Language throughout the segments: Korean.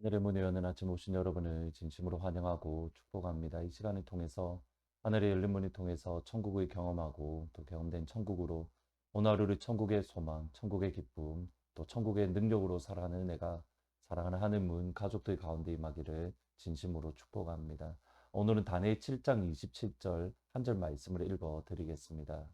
하늘의 문에 여는 아침 오신 여러분을 진심으로 환영하고 축복합니다. 이 시간을 통해서 하늘의 열린 문을 통해서 천국을 경험하고 또 경험된 천국으로 오늘 하루를 천국의 소망, 천국의 기쁨, 또 천국의 능력으로 살아가는 내가 사랑하는 하늘 문 가족들 가운데 임하기를 진심으로 축복합니다. 오늘은 다니엘 7장 27절 한 절 말씀을 읽어 드리겠습니다.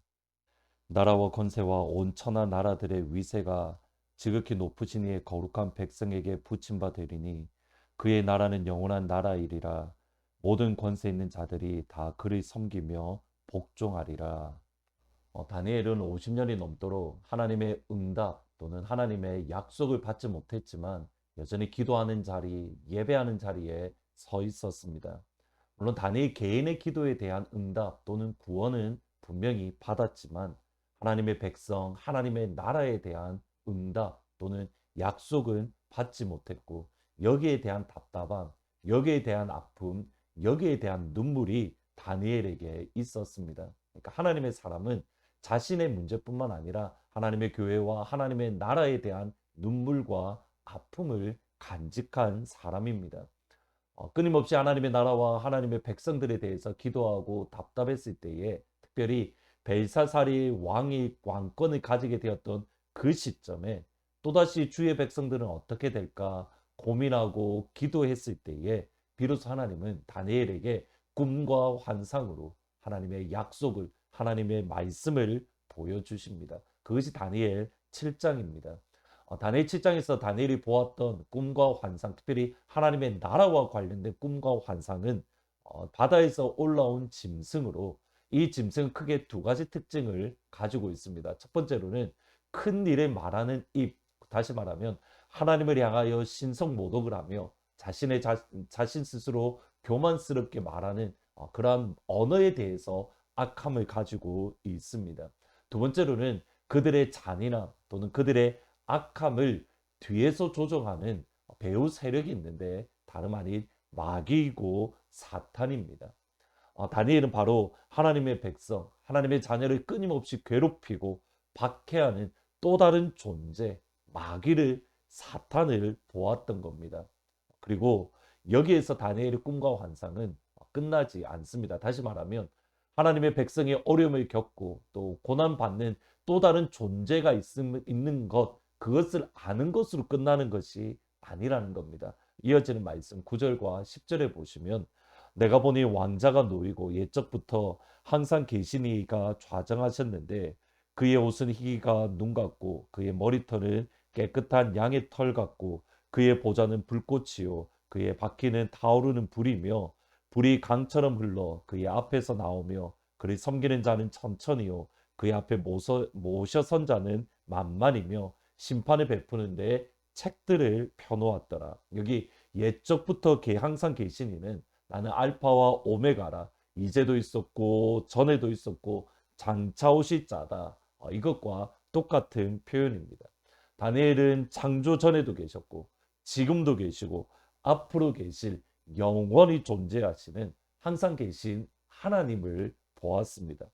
나라와 권세와 온 천하 나라들의 위세가 지극히 높으신 이의 거룩한 백성에게 붙임바 되리니 그의 나라는 영원한 나라이리라 모든 권세 있는 자들이 다 그를 섬기며 복종하리라. 어, 다니엘은 50년이 넘도록 하나님의 응답 또는 하나님의 약속을 받지 못했지만 여전히 기도하는 자리, 예배하는 자리에 서 있었습니다. 물론 다니엘 개인의 기도에 대한 응답 또는 구원은 분명히 받았지만 하나님의 백성, 하나님의 나라에 대한 응답 또는 약속은 받지 못했고 여기에 대한 답답함, 여기에 대한 아픔, 여기에 대한 눈물이 다니엘에게 있었습니다. 그러니까 하나님의 사람은 자신의 문제뿐만 아니라 하나님의 교회와 하나님의 나라에 대한 눈물과 아픔을 간직한 사람입니다. 어, 끊임없이 하나님의 나라와 하나님의 백성들에 대해서 기도하고 답답했을 때에 특별히 벨사살이 왕이 왕권을 가지게 되었던 그 시점에 또다시 주의 백성들은 어떻게 될까 고민하고 기도했을 때에 비로소 하나님은 다니엘에게 꿈과 환상으로 하나님의 약속을 하나님의 말씀을 보여주십니다. 그것이 다니엘 7장입니다. 어, 다니엘 7장에서 다니엘이 보았던 꿈과 환상, 특별히 하나님의 나라와 관련된 꿈과 환상은 어, 바다에서 올라온 짐승으로 이 짐승은 크게 두 가지 특징을 가지고 있습니다. 첫 번째로는 큰 일을 말하는 입, 다시 말하면 하나님을 향하여 신성 모독을 하며 자신의 자, 자신 스스로 교만스럽게 말하는 어, 그러한 언어에 대해서 악함을 가지고 있습니다. 두 번째로는 그들의 잔인함 또는 그들의 악함을 뒤에서 조정하는 배우 세력이 있는데 다름 아닌 마귀이고 사탄입니다. 어, 다니엘은 바로 하나님의 백성, 하나님의 자녀를 끊임없이 괴롭히고 박해하는 또 다른 존재, 마귀를 사탄을 보았던 겁니다. 그리고 여기에서 다니엘의 꿈과 환상은 끝나지 않습니다. 다시 말하면 하나님의 백성이 어려움을 겪고 또 고난 받는 또 다른 존재가 있는 것, 그것을 아는 것으로 끝나는 것이 아니라는 겁니다. 이어지는 말씀 9절과 10절에 보시면 내가 보니 왕자가 놓이고 옛적부터 항상 계시니가 좌정하셨는데 그의 옷은 희가 눈 같고 그의 머리털은 깨끗한 양의 털 같고 그의 보좌는 불꽃이요 그의 바퀴는 타오르는 불이며 불이 강처럼 흘러 그의 앞에서 나오며 그를 섬기는 자는 천천히요 그의 앞에 모서, 모셔 선 자는 만만이며 심판을 베푸는데 책들을 펴놓았더라. 여기 옛적부터 항상 계시니는 나는 알파와 오메가라. 이제도 있었고 전에도 있었고 장차 오실 자다. 어, 이것과 똑같은 표현입니다. 다니엘은 창조 전에도 계셨고 지금도 계시고 앞으로 계실 영원히 존재하시는 항상 계신 하나님을 보았습니다.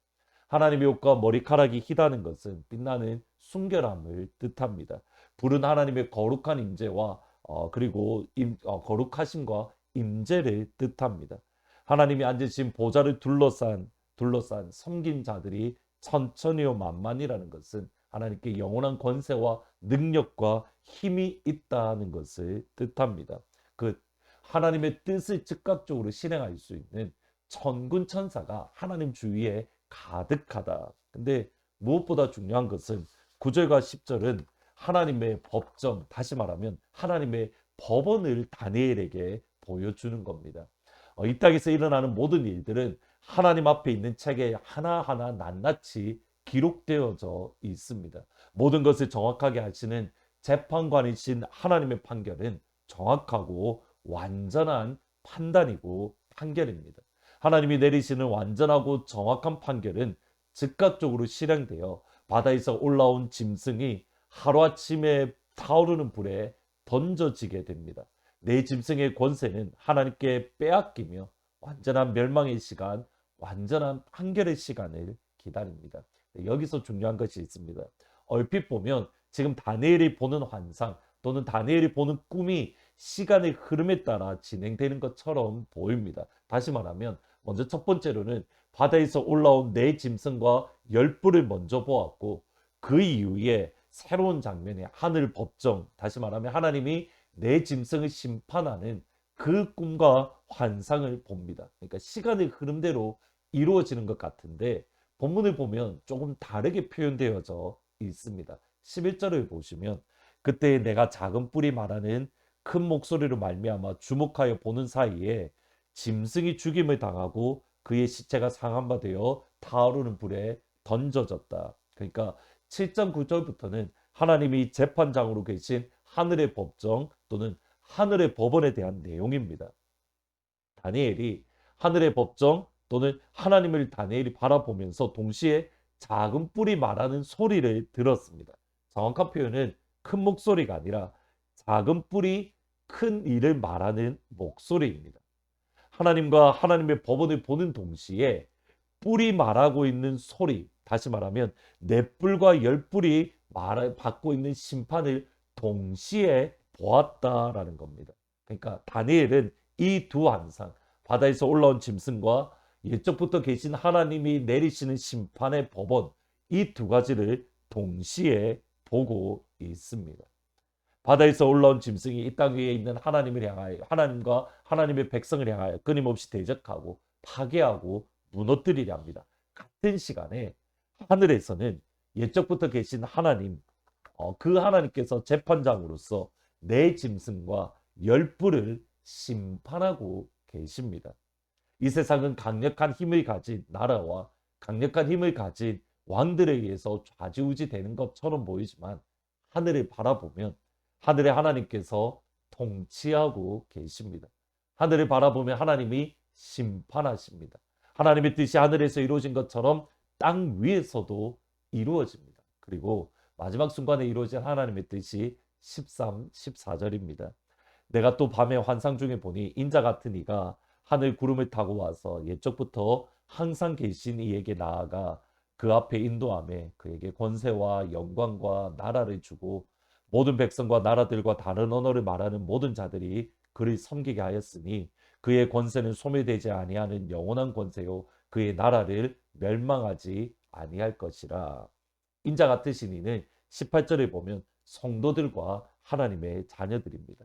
하나님의 옷과 머리카락이 희다는 것은 빛나는 순결함을 뜻합니다. 불은 하나님의 거룩한 임재와 어, 그리고 임, 어, 거룩하심과 임재를 뜻합니다. 하나님이 앉으신 보좌를 둘러싼 둘러싼 섬긴 자들이 천천히요 만만이라는 것은 하나님께 영원한 권세와 능력과 힘이 있다는 것을 뜻합니다. 그 하나님의 뜻을 즉각적으로 실행할 수 있는 천군 천사가 하나님 주위에 가득하다. 근데 무엇보다 중요한 것은 9절과 10절은 하나님의 법정, 다시 말하면 하나님의 법원을 다니엘에게 보여주는 겁니다. 어, 이 땅에서 일어나는 모든 일들은 하나님 앞에 있는 책에 하나하나 낱낱이 기록되어져 있습니다. 모든 것을 정확하게 하시는 재판관이신 하나님의 판결은 정확하고 완전한 판단이고 판결입니다. 하나님이 내리시는 완전하고 정확한 판결은 즉각적으로 실행되어 바다에서 올라온 짐승이 하루아침에 타오르는 불에 던져지게 됩니다. 내 짐승의 권세는 하나님께 빼앗기며 완전한 멸망의 시간, 완전한 판결의 시간을 기다립니다. 여기서 중요한 것이 있습니다. 얼핏 보면 지금 다니엘이 보는 환상 또는 다니엘이 보는 꿈이 시간의 흐름에 따라 진행되는 것처럼 보입니다. 다시 말하면 먼저 첫 번째로는 바다에서 올라온 네 짐승과 열불을 먼저 보았고 그 이후에 새로운 장면이 하늘 법정 다시 말하면 하나님이 네 짐승을 심판하는 그 꿈과 환상을 봅니다. 그러니까 시간의 흐름대로 이루어지는 것 같은데 본문을 보면 조금 다르게 표현되어져 있습니다. 11절을 보시면 그때 내가 작은 뿔이 말하는 큰 목소리로 말미암아 주목하여 보는 사이에 짐승이 죽임을 당하고 그의 시체가 상한 바 되어 타오르는 불에 던져졌다. 그러니까 7장 9절부터는 하나님이 재판장으로 계신 하늘의 법정 또는 하늘의 법원에 대한 내용입니다. 다니엘이 하늘의 법정 또는 하나님을 다니엘이 바라보면서 동시에 작은 뿔이 말하는 소리를 들었습니다. 정확한 표현은 큰 목소리가 아니라 작은 뿔이 큰 일을 말하는 목소리입니다. 하나님과 하나님의 법원을 보는 동시에 뿔이 말하고 있는 소리, 다시 말하면 네 뿔과 열 뿔이 말 받고 있는 심판을 동시에 보았다라는 겁니다. 그러니까 다니엘은 이 두 환상, 바다에서 올라온 짐승과 예적부터 계신 하나님이 내리시는 심판의 법원, 이 두 가지를 동시에 보고 있습니다. 바다에서 올라온 짐승이 이 땅 위에 있는 하나님을 향하여 하나님과 하나님의 백성을 향하여 끊임없이 대적하고 파괴하고 무너뜨리려 합니다. 같은 시간에 하늘에서는 옛적부터 계신 하나님, 어, 그 하나님께서 재판장으로서 내 짐승과 열불을 심판하고 계십니다. 이 세상은 강력한 힘을 가진 나라와 강력한 힘을 가진 왕들에 의해서 좌지우지 되는 것처럼 보이지만 하늘을 바라보면 하늘의 하나님께서 통치하고 계십니다. 하늘을 바라보면 하나님이 심판하십니다. 하나님의 뜻이 하늘에서 이루어진 것처럼 땅 위에서도 이루어집니다. 그리고 마지막 순간에 이루어진 하나님의 뜻이 13, 14절입니다. 내가 또 밤에 환상 중에 보니 인자 같은 이가 하늘 구름을 타고 와서 옛적부터 항상 계신 이에게 나아가 그 앞에 인도함에 그에게 권세와 영광과 나라를 주고 모든 백성과 나라들과 다른 언어를 말하는 모든 자들이 그를 섬기게 하였으니 그의 권세는 소멸되지 아니하는 영원한 권세요 그의 나라를 멸망하지 아니할 것이라. 인자 같으신 이는 18절에 보면 성도들과 하나님의 자녀들입니다.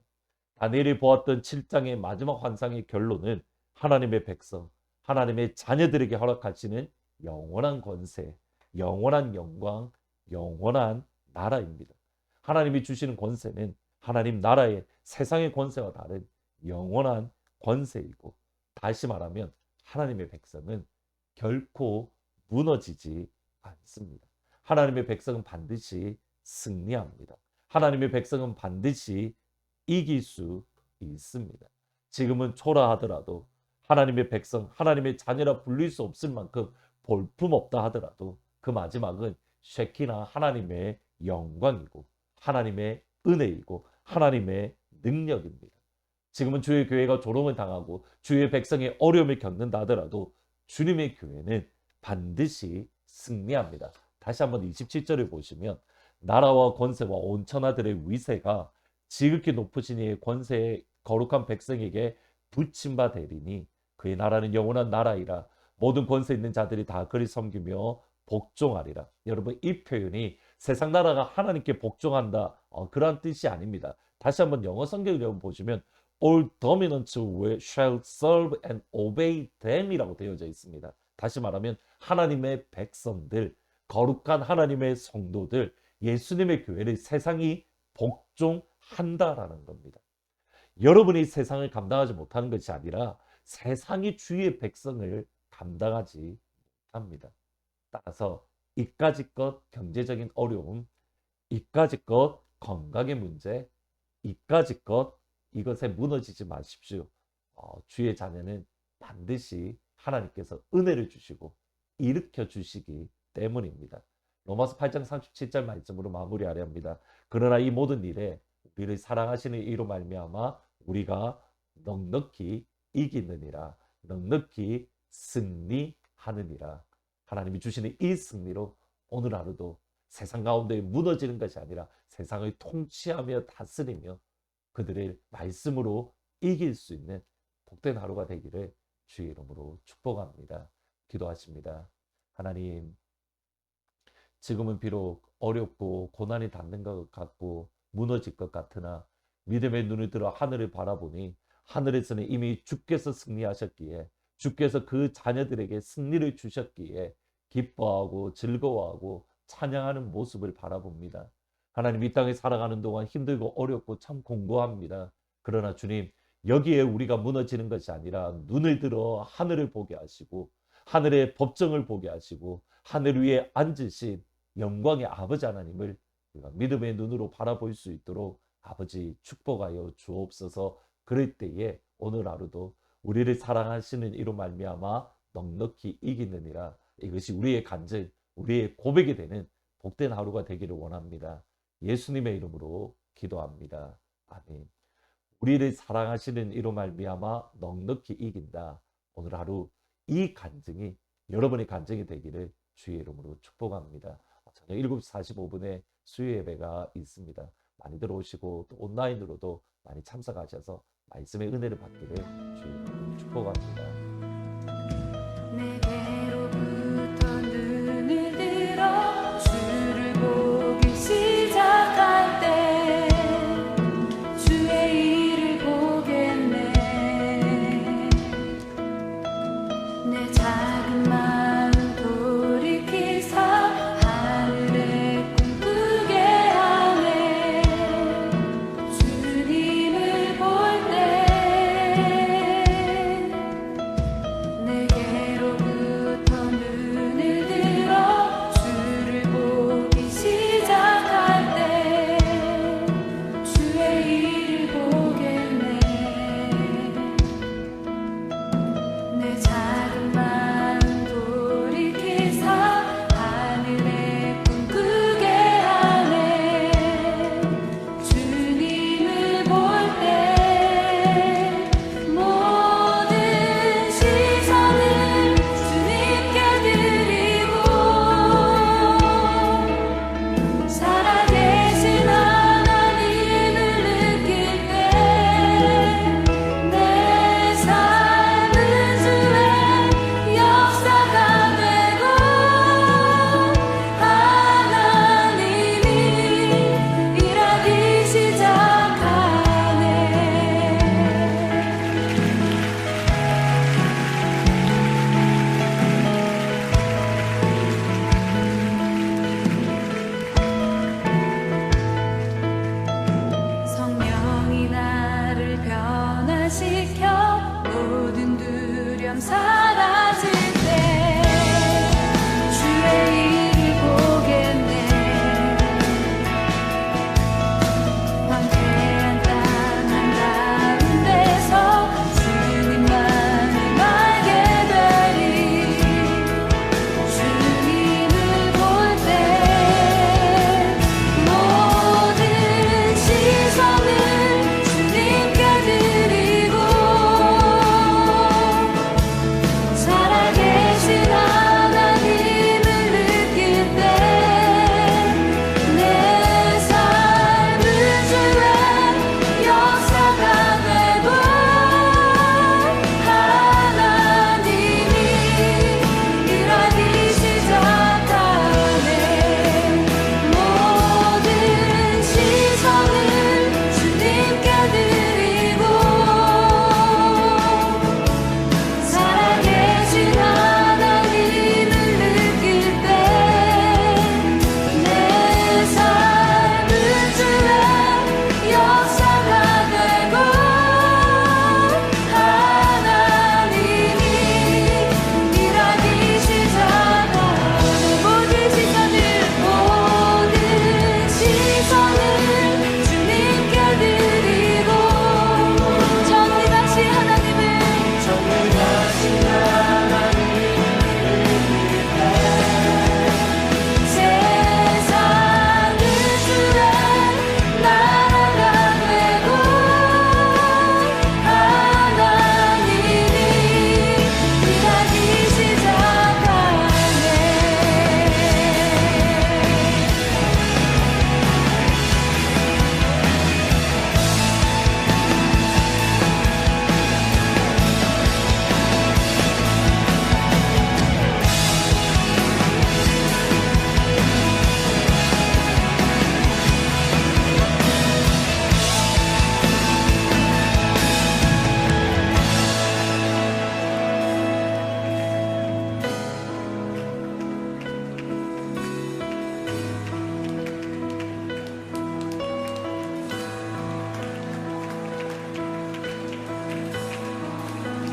다니엘이 보았던 7장의 마지막 환상의 결론은 하나님의 백성, 하나님의 자녀들에게 허락하시는 영원한 권세, 영원한 영광, 영원한 나라입니다. 하나님이 주시는 권세는 하나님 나라의 세상의 권세와 다른 영원한 권세이고 다시 말하면 하나님의 백성은 결코 무너지지 않습니다. 하나님의 백성은 반드시 승리합니다. 하나님의 백성은 반드시 이길 수 있습니다. 지금은 초라하더라도 하나님의 백성, 하나님의 자녀라 불릴 수 없을 만큼 볼품 없다 하더라도 그 마지막은 쉐키나 하나님의 영광이고 하나님의 은혜이고 하나님의 능력입니다. 지금은 주의 교회가 조롱을 당하고 주의 백성이 어려움을 겪는다 하더라도 주님의 교회는 반드시 승리합니다. 다시 한번 27절을 보시면 나라와 권세와 온 천하들의 위세가 지극히 높으신 이의 권세에 거룩한 백성에게 붙임 바 되리니 그의 나라는 영원한 나라이라 모든 권세 있는 자들이 다 그를 섬기며 복종하리라. 여러분 이 표현이 세상 나라가 하나님께 복종한다 어, 그런 뜻이 아닙니다. 다시 한번 영어 성경을 여러분 보시면 all dominant will shall serve and obey them이라고 되어져 있습니다. 다시 말하면 하나님의 백성들, 거룩한 하나님의 성도들, 예수님의 교회를 세상이 복종 한다라는 겁니다. 여러분이 세상을 감당하지 못하는 것이 아니라 세상이 주의 백성을 감당하지 못합니다. 따라서 이까지 것 경제적인 어려움, 이까지 것 건강의 문제, 이까지 것 이것에 무너지지 마십시오. 어, 주의 자녀는 반드시 하나님께서 은혜를 주시고 일으켜 주시기 때문입니다. 로마서 8장 37절 말씀으로 마무리하려 합니다. 그러나 이 모든 일에 우리를 사랑하시는 이로 말미암아 우리가 넉넉히 이기느니라 넉넉히 승리하느니라 하나님이 주시는 이 승리로 오늘 하루도 세상 가운데 무너지는 것이 아니라 세상을 통치하며 다스리며 그들을 말씀으로 이길 수 있는 복된 하루가 되기를 주의 이름으로 축복합니다. 기도하십니다. 하나님, 지금은 비록 어렵고 고난이 닿는 것 같고 무너질 것 같으나 믿음의 눈을 들어 하늘을 바라보니 하늘에서는 이미 주께서 승리하셨기에 주께서 그 자녀들에게 승리를 주셨기에 기뻐하고 즐거워하고 찬양하는 모습을 바라봅니다. 하나님 이 땅에 살아가는 동안 힘들고 어렵고 참 공고합니다. 그러나 주님 여기에 우리가 무너지는 것이 아니라 눈을 들어 하늘을 보게 하시고 하늘의 법정을 보게 하시고 하늘 위에 앉으신 영광의 아버지 하나님을 우리가 믿음의 눈으로 바라볼 수 있도록 아버지 축복하여 주옵소서. 그럴 때에 오늘 하루도 우리를 사랑하시는 이로 말미암아 넉넉히 이기느니라. 이것이 우리의 간증, 우리의 고백이 되는 복된 하루가 되기를 원합니다. 예수님의 이름으로 기도합니다. 아멘. 우리를 사랑하시는 이로 말미암아 넉넉히 이긴다. 오늘 하루 이 간증이 여러분의 간증이 되기를 주의 이름으로 축복합니다. 저녁 7시 45분에 수요 예배가 있습니다. 많이 들어오시고 또 온라인으로도 많이 참석하셔서 말씀의 은혜를 받기를 이름으로 축복합니다. 성령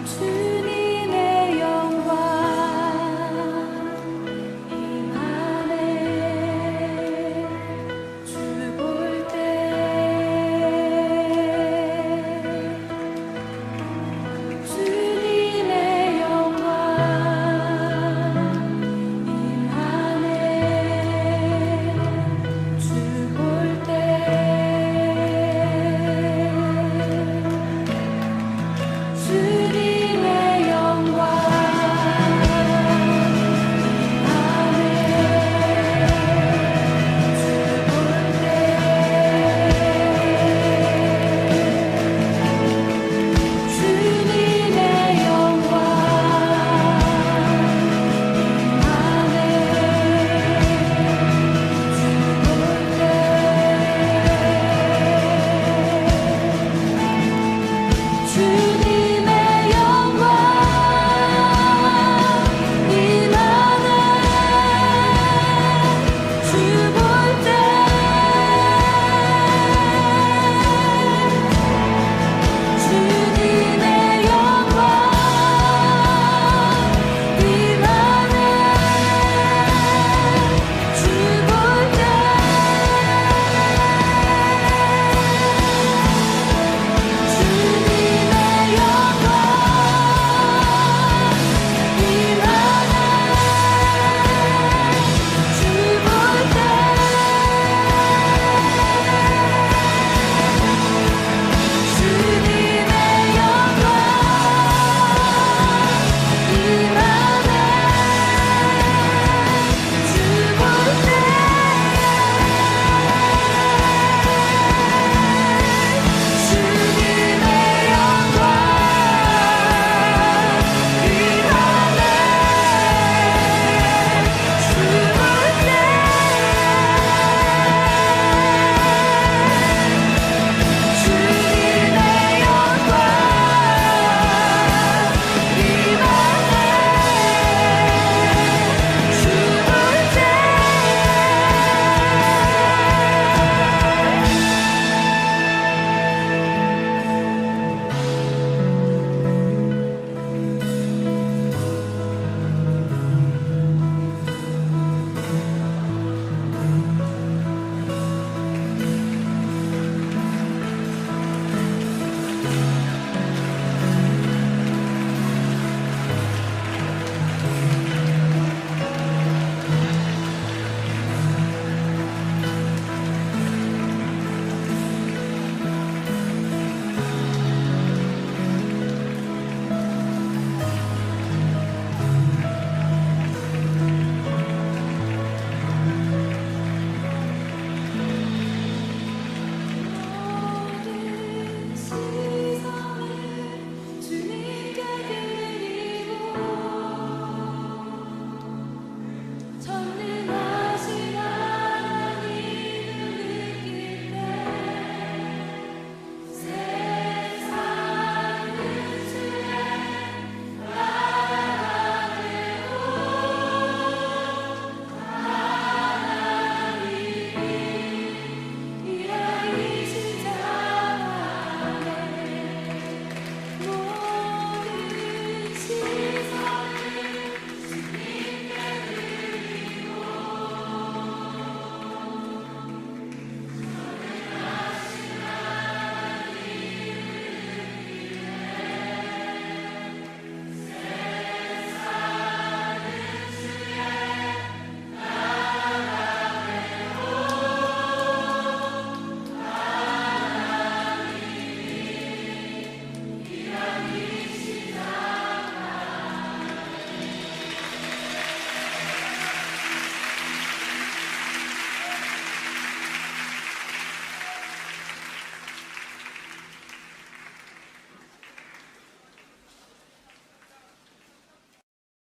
to